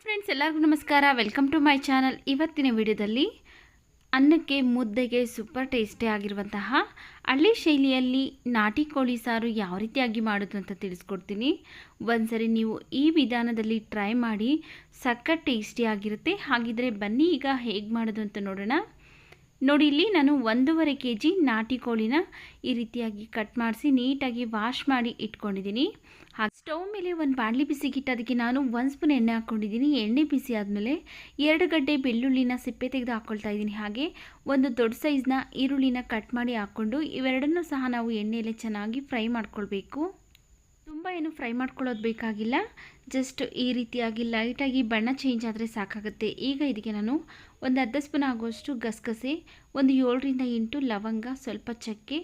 Friends ಎಲ್ಲರಿಗೂ ನಮಸ್ಕಾರ. Welcome to my channel ಇವತ್ತಿನ ವಿಡಿಯೋದಲ್ಲಿ ಅನ್ನಕ್ಕೆ ಮುದ್ದೆಗೆ ಸೂಪರ್ ಟೇಸ್ಟಿ ಆಗಿರುವಂತಹ ಹಳ್ಳಿ ಶೈಲಿಯಲ್ಲಿ ನಾಟಿ ಕೋಳಿ ಸಾರು ಯಾವ ರೀತಿಯಾಗಿ ಮಾಡೋದು ಅಂತ ತಿಳಿಸ್ಕೊಡ್ತೀನಿ. ಒಂದ್ಸರಿ ನೀವು ಈ ವಿಧಾನದಲ್ಲಿ ಟ್ರೈ ಮಾಡಿ ಸಖತ್ ಟೇಸ್ಟಿ ಆಗಿರುತ್ತೆ. ಹಾಗಿದ್ರೆ ಬನ್ನಿ ಈಗ ಹೇಗೆ ಮಾಡೋದು ಅಂತ ನೋಡೋಣ. ನೋಡಿ, ಇಲ್ಲಿ ನಾನು ಒಂದೂವರೆ ಕೆ ಜಿ ನಾಟಿ ಕೋಳಿನ ಈ ರೀತಿಯಾಗಿ ಕಟ್ ಮಾಡಿಸಿ ನೀಟಾಗಿ ವಾಶ್ ಮಾಡಿ ಇಟ್ಕೊಂಡಿದ್ದೀನಿ. ಹಾಗೆ ಸ್ಟವ್ ಮೇಲೆ ಒಂದು ಬಾಣಲಿ ಬಿಸಿಗಿಟ್ಟು ಅದಕ್ಕೆ ನಾನು ಒಂದು ಸ್ಪೂನ್ ಎಣ್ಣೆ ಹಾಕ್ಕೊಂಡಿದ್ದೀನಿ. ಎಣ್ಣೆ ಬಿಸಿ ಆದಮೇಲೆ ಎರಡು ಗಡ್ಡೆ ಬೆಳ್ಳುಳ್ಳಿನ ಸಿಪ್ಪೆ ತೆಗೆದು ಹಾಕ್ಕೊಳ್ತಾ ಇದ್ದೀನಿ. ಹಾಗೆ ಒಂದು ದೊಡ್ಡ ಸೈಜ್ನ ಈರುಳ್ಳಿನ ಕಟ್ ಮಾಡಿ ಹಾಕ್ಕೊಂಡು ಇವೆರಡನ್ನೂ ಸಹ ನಾವು ಎಣ್ಣೆಯಲ್ಲೇ ಚೆನ್ನಾಗಿ ಫ್ರೈ ಮಾಡ್ಕೊಳ್ಬೇಕು. ತುಂಬ ಏನು ಫ್ರೈ ಮಾಡ್ಕೊಳ್ಳೋದು ಬೇಕಾಗಿಲ್ಲ. ಜಸ್ಟ್ ಈ ರೀತಿಯಾಗಿ ಲೈಟಾಗಿ ಬಣ್ಣ ಚೇಂಜ್ ಆದರೆ ಸಾಕಾಗುತ್ತೆ. ಈಗ ಇದಕ್ಕೆ ನಾನು ಒಂದು ಅರ್ಧ ಸ್ಪೂನ್ ಆಗುವಷ್ಟು ಗಸಗಸೆ, ಒಂದು ಏಳರಿಂದ ಎಂಟು ಲವಂಗ, ಸ್ವಲ್ಪ ಚಕ್ಕೆ,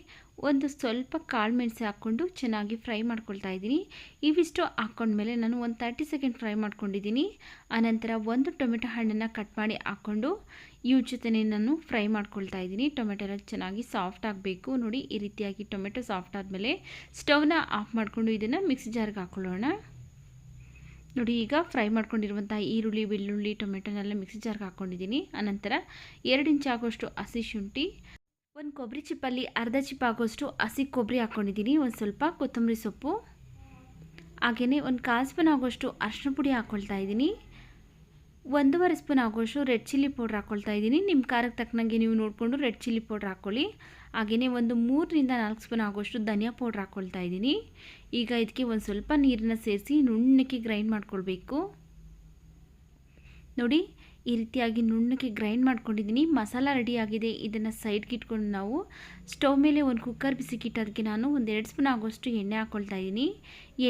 ಒಂದು ಸ್ವಲ್ಪ ಕಾಳು ಮೆಣಸು ಹಾಕ್ಕೊಂಡು ಚೆನ್ನಾಗಿ ಫ್ರೈ ಮಾಡ್ಕೊಳ್ತಾ ಇದ್ದೀನಿ. ಇವಿಷ್ಟು ಹಾಕ್ಕೊಂಡ್ಮೇಲೆ ನಾನು ಒಂದು ತರ್ಟಿ ಸೆಕೆಂಡ್ ಫ್ರೈ ಮಾಡ್ಕೊಂಡಿದ್ದೀನಿ. ಆನಂತರ ಒಂದು ಟೊಮೆಟೊ ಹಣ್ಣನ್ನು ಕಟ್ ಮಾಡಿ ಹಾಕ್ಕೊಂಡು ಇವ್ ಜೊತೆನೇ ನಾನು ಫ್ರೈ ಮಾಡ್ಕೊಳ್ತಾ ಇದ್ದೀನಿ. ಟೊಮೆಟೊ ಎಲ್ಲ ಚೆನ್ನಾಗಿ ಸಾಫ್ಟ್ ಆಗಬೇಕು. ನೋಡಿ, ಈ ರೀತಿಯಾಗಿ ಟೊಮೆಟೊ ಸಾಫ್ಟ್ ಆದಮೇಲೆ ಸ್ಟವ್ನ ಆಫ್ ಮಾಡಿಕೊಂಡು ಇದನ್ನು ಮಿಕ್ಸಿ ಜಾರ್ಗೆ ಹಾಕ್ಕೊಳ್ಳೋಣ ನೋಡಿ, ಈಗ ಫ್ರೈ ಮಾಡ್ಕೊಂಡಿರುವಂಥ ಈರುಳ್ಳಿ, ಬೆಳ್ಳುಳ್ಳಿ, ಟೊಮೆಟೊನೆಲ್ಲ ಮಿಕ್ಸಿ ಜಾರ್ಗೆ ಹಾಕ್ಕೊಂಡಿದ್ದೀನಿ ಆನಂತರ ಎರಡು ಇಂಚ್ ಆಗೋಷ್ಟು ಹಸಿ ಶುಂಠಿ, ಒಂದು ಕೊಬ್ಬರಿ ಚಿಪ್ಪಲ್ಲಿ ಅರ್ಧ ಚಿಪ್ ಆಗೋಷ್ಟು ಹಸಿ ಕೊಬ್ಬರಿ ಹಾಕ್ಕೊಂಡಿದ್ದೀನಿ ಒಂದು ಸ್ವಲ್ಪ ಕೊತ್ತಂಬರಿ ಸೊಪ್ಪು ಹಾಗೆಯೇ ಒಂದು ಕಾಲು ಸ್ಪೂನ್ ಆಗೋಷ್ಟು ಅರ್ಶಿನ ಪುಡಿ ಹಾಕ್ಕೊಳ್ತಾ ಇದ್ದೀನಿ. ಒಂದೂವರೆ ಸ್ಪೂನ್ ಆಗೋಷ್ಟು ರೆಡ್ ಚಿಲ್ಲಿ ಪೌಡ್ರ್ ಹಾಕ್ಕೊಳ್ತಾ ಇದ್ದೀನಿ. ನಿಮ್ಮ ಖಾರಕ್ಕೆ ತಕ್ಕನಂಗೆ ನೀವು ನೋಡಿಕೊಂಡು ರೆಡ್ ಚಿಲ್ಲಿ ಪೌಡ್ರ್ ಹಾಕ್ಕೊಳ್ಳಿ ಹಾಗೆಯೇ ಒಂದು ಮೂರರಿಂದ ನಾಲ್ಕು ಸ್ಪೂನ್ ಆಗೋಷ್ಟು ಧನಿಯಾ ಪೌಡ್ರ್ ಹಾಕ್ಕೊಳ್ತಾ ಇದ್ದೀನಿ. ಈಗ ಇದಕ್ಕೆ ಒಂದು ಸ್ವಲ್ಪ ನೀರನ್ನು ಸೇರಿಸಿ ನುಣ್ಣಕ್ಕೆ ಗ್ರೈಂಡ್ ಮಾಡ್ಕೊಳ್ಬೇಕು. ನೋಡಿ, ಈ ರೀತಿಯಾಗಿ ನುಣ್ಣಕ್ಕೆ ಗ್ರೈಂಡ್ ಮಾಡ್ಕೊಂಡಿದ್ದೀನಿ. ಮಸಾಲ ರೆಡಿಯಾಗಿದೆ ಇದನ್ನು ಸೈಡ್ಗೆ ಇಟ್ಕೊಂಡು ನಾವು ಸ್ಟವ್ ಮೇಲೆ ಒಂದು ಕುಕ್ಕರ್ ಬಿಸಿಕಿಟ್ಟು ಅದಕ್ಕೆ ನಾನು ಒಂದು ಎರಡು ಸ್ಪೂನ್ ಆಗೋಷ್ಟು ಎಣ್ಣೆ ಹಾಕ್ಕೊಳ್ತಾ ಇದ್ದೀನಿ.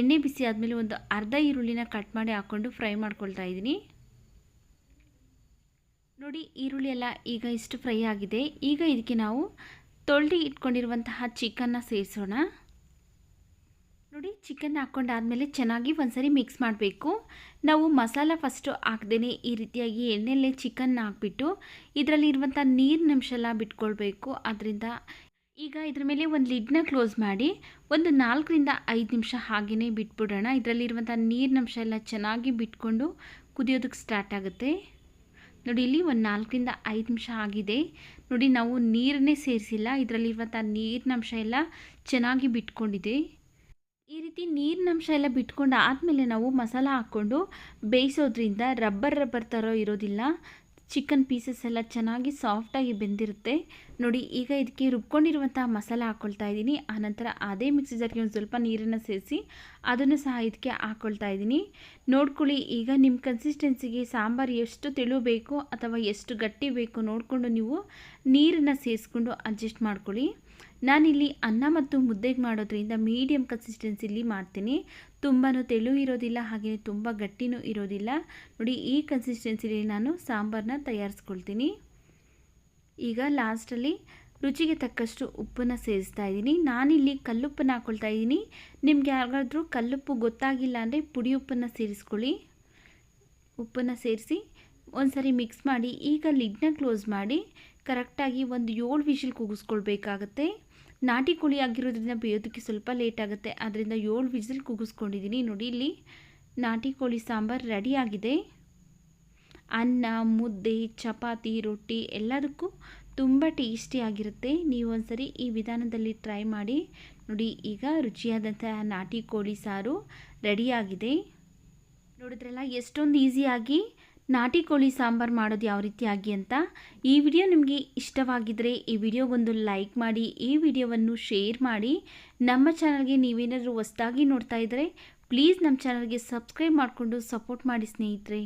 ಎಣ್ಣೆ ಬಿಸಿ ಆದಮೇಲೆ ಒಂದು ಅರ್ಧ ಈರುಳ್ಳಿನ ಕಟ್ ಮಾಡಿ ಹಾಕ್ಕೊಂಡು ಫ್ರೈ ಮಾಡ್ಕೊಳ್ತಾ ಇದ್ದೀನಿ. ನೋಡಿ, ಈರುಳ್ಳಿ ಎಲ್ಲ ಈಗ ಇಷ್ಟು ಫ್ರೈ ಆಗಿದೆ. ಈಗ ಇದಕ್ಕೆ ನಾವು ತೊಳ್ದು ಇಟ್ಕೊಂಡಿರುವಂತಹ ಚಿಕನ್ನ ಸೇರಿಸೋಣ. ನೋಡಿ ಚಿಕನ್ ಹಾಕ್ಕೊಂಡಾದಮೇಲೆ ಚೆನ್ನಾಗಿ ಒಂದ್ಸರಿ ಮಿಕ್ಸ್ ಮಾಡಬೇಕು. ನಾವು ಮಸಾಲ ಫಸ್ಟು ಹಾಕ್ದೇ ಈ ರೀತಿಯಾಗಿ ಎಣ್ಣೆಲ್ಲೇ ಚಿಕನ್ನ ಹಾಕ್ಬಿಟ್ಟು ಇದರಲ್ಲಿ ಇರುವಂಥ ನೀರಿನಂಶ ಎಲ್ಲ ಬಿಟ್ಕೊಳ್ಬೇಕು. ಅದರಿಂದ ಈಗ ಇದ್ರ ಮೇಲೆ ಒಂದು ಲಿಡ್ನ ಕ್ಲೋಸ್ ಮಾಡಿ ಒಂದು ನಾಲ್ಕರಿಂದ ಐದು ನಿಮಿಷ ಹಾಗೆಯೇ ಬಿಟ್ಬಿಡೋಣ. ಇದರಲ್ಲಿರುವಂಥ ನೀರಿನಂಶ ಎಲ್ಲ ಚೆನ್ನಾಗಿ ಬಿಟ್ಕೊಂಡು ಕುದಿಯೋದಕ್ಕೆ ಸ್ಟಾರ್ಟ್ ಆಗುತ್ತೆ. ನೋಡಿ, ಇಲ್ಲಿ ಒಂದು ನಾಲ್ಕರಿಂದ ಐದು ನಿಮಿಷ ಆಗಿದೆ. ನೋಡಿ, ನಾವು ನೀರನ್ನೇ ಸೇರಿಸಿಲ್ಲ. ಇದರಲ್ಲಿರುವಂಥ ನೀರಿನಂಶ ಎಲ್ಲ ಚೆನ್ನಾಗಿ ಬಿಟ್ಕೊಂಡಿದೆ. ಈ ರೀತಿ ನೀರಿನಂಶ ಎಲ್ಲ ಬಿಟ್ಕೊಂಡು ಆದಮೇಲೆ ನಾವು ಮಸಾಲ ಹಾಕ್ಕೊಂಡು ಬೇಯಿಸೋದ್ರಿಂದ ರಬ್ಬರ್ ರಬ್ಬರ್ ಥರ ಇರೋದಿಲ್ಲ. ಚಿಕನ್ ಪೀಸಸ್ ಎಲ್ಲ ಚೆನ್ನಾಗಿ ಸಾಫ್ಟಾಗಿ ಬೆಂದಿರುತ್ತೆ. ನೋಡಿ, ಈಗ ಇದಕ್ಕೆ ರುಬ್ಕೊಂಡಿರುವಂಥ ಮಸಾಲ ಹಾಕ್ಕೊಳ್ತಾ ಇದ್ದೀನಿ. ಆನಂತರ ಅದೇ ಮಿಕ್ಸಿ ಜಾರ್ಗೆ ಒಂದು ಸ್ವಲ್ಪ ನೀರನ್ನು ಸೇರಿಸಿ ಅದನ್ನು ಸಹ ಇದಕ್ಕೆ ಹಾಕ್ಕೊಳ್ತಾ ಇದ್ದೀನಿ. ನೋಡ್ಕೊಳ್ಳಿ, ಈಗ ನಿಮ್ಮ ಕನ್ಸಿಸ್ಟೆನ್ಸಿಗೆ ಸಾಂಬಾರು ಎಷ್ಟು ತೆಳು ಬೇಕೋ ಅಥವಾ ಎಷ್ಟು ಗಟ್ಟಿ ಬೇಕು ನೋಡಿಕೊಂಡು ನೀವು ನೀರನ್ನು ಸೇರಿಸ್ಕೊಂಡು ಅಡ್ಜಸ್ಟ್ ಮಾಡ್ಕೊಳ್ಳಿ. ನಾನಿಲ್ಲಿ ಅನ್ನ ಮತ್ತು ಮುದ್ದೆಗೆ ಮಾಡೋದ್ರಿಂದ ಮೀಡಿಯಮ್ ಕನ್ಸಿಸ್ಟೆನ್ಸಿಲಿ ಮಾಡ್ತೀನಿ. ತುಂಬಾ ತೆಳು ಇರೋದಿಲ್ಲ ಹಾಗೆ ತುಂಬ ಗಟ್ಟಿನೂ ಇರೋದಿಲ್ಲ. ನೋಡಿ, ಈ ಕನ್ಸಿಸ್ಟೆನ್ಸಿಲಿ ನಾನು ಸಾಂಬಾರನ್ನ ತಯಾರಿಸ್ಕೊಳ್ತೀನಿ. ಈಗ ಲಾಸ್ಟಲ್ಲಿ ರುಚಿಗೆ ತಕ್ಕಷ್ಟು ಉಪ್ಪನ್ನು ಸೇರಿಸ್ತಾ ಇದ್ದೀನಿ. ನಾನಿಲ್ಲಿ ಕಲ್ಲುಪ್ಪನ್ನು ಹಾಕ್ಕೊಳ್ತಾ ಇದ್ದೀನಿ. ನಿಮ್ಗೆ ಯಾರಿಗಾದ್ರೂ ಕಲ್ಲುಪ್ಪು ಗೊತ್ತಾಗಿಲ್ಲ ಅಂದರೆ ಪುಡಿ ಉಪ್ಪನ್ನು ಸೇರಿಸ್ಕೊಳ್ಳಿ. ಉಪ್ಪನ್ನು ಸೇರಿಸಿ ಒಂದು ಸರಿ ಮಿಕ್ಸ್ ಮಾಡಿ, ಈಗ ಲಿಡ್ನ ಕ್ಲೋಸ್ ಮಾಡಿ ಕರೆಕ್ಟಾಗಿ ಒಂದು ಏಳು ವಿಷಿಲ್ ಕೂಗಿಸ್ಕೊಳ್ಬೇಕಾಗತ್ತೆ. ನಾಟಿ ಕೋಳಿ ಆಗಿರೋದ್ರಿಂದ ಬೇಯೋದಕ್ಕೆ ಸ್ವಲ್ಪ ಲೇಟ್ ಆಗುತ್ತೆ. ಅದರಿಂದ ಏಳು ವಿಸಿಲ್ ಕೂಗಿಸ್ಕೊಂಡಿದ್ದೀನಿ ನೋಡಿ ಇಲ್ಲಿ ನಾಟಿ ಕೋಳಿ ಸಾಂಬಾರು ರೆಡಿಯಾಗಿದೆ ಅನ್ನ, ಮುದ್ದೆ, ಚಪಾತಿ, ರೊಟ್ಟಿ ಎಲ್ಲದಕ್ಕೂ ತುಂಬ ಟೇಸ್ಟಿಯಾಗಿರುತ್ತೆ ನೀವು ಒಂದ್ಸರಿ ಈ ವಿಧಾನದಲ್ಲಿ ಟ್ರೈ ಮಾಡಿ ನೋಡಿ, ಈಗ ರುಚಿಯಾದಂತಹ ನಾಟಿ ಕೋಳಿ ಸಾರು ರೆಡಿಯಾಗಿದೆ ನೋಡಿದ್ರಲ್ಲ, ಎಷ್ಟೊಂದು ಈಸಿಯಾಗಿ ನಾಟಿ ಕೋಳಿ ಸಾಂಬಾರು ಮಾಡೋದು ಯಾವ ರೀತಿಯಾಗಿ ಅಂತ ಈ ವಿಡಿಯೋ ನಿಮಗೆ ಇಷ್ಟವಾಗಿದ್ದರೆ ಈ ವಿಡಿಯೋಗೊಂದು ಲೈಕ್ ಮಾಡಿ, ಈ ವಿಡಿಯೋವನ್ನು ಶೇರ್ ಮಾಡಿ. ನಮ್ಮ ಚಾನಲ್ಗೆ ನೀವೇನಾದರೂ ಹೊಸದಾಗಿ ನೋಡ್ತಾ ಇದ್ದರೆ ಪ್ಲೀಸ್ ನಮ್ಮ ಚಾನಲ್ಗೆ ಸಬ್ಸ್ಕ್ರೈಬ್ ಮಾಡಿಕೊಂಡು ಸಪೋರ್ಟ್ ಮಾಡಿ ಸ್ನೇಹಿತರೆ.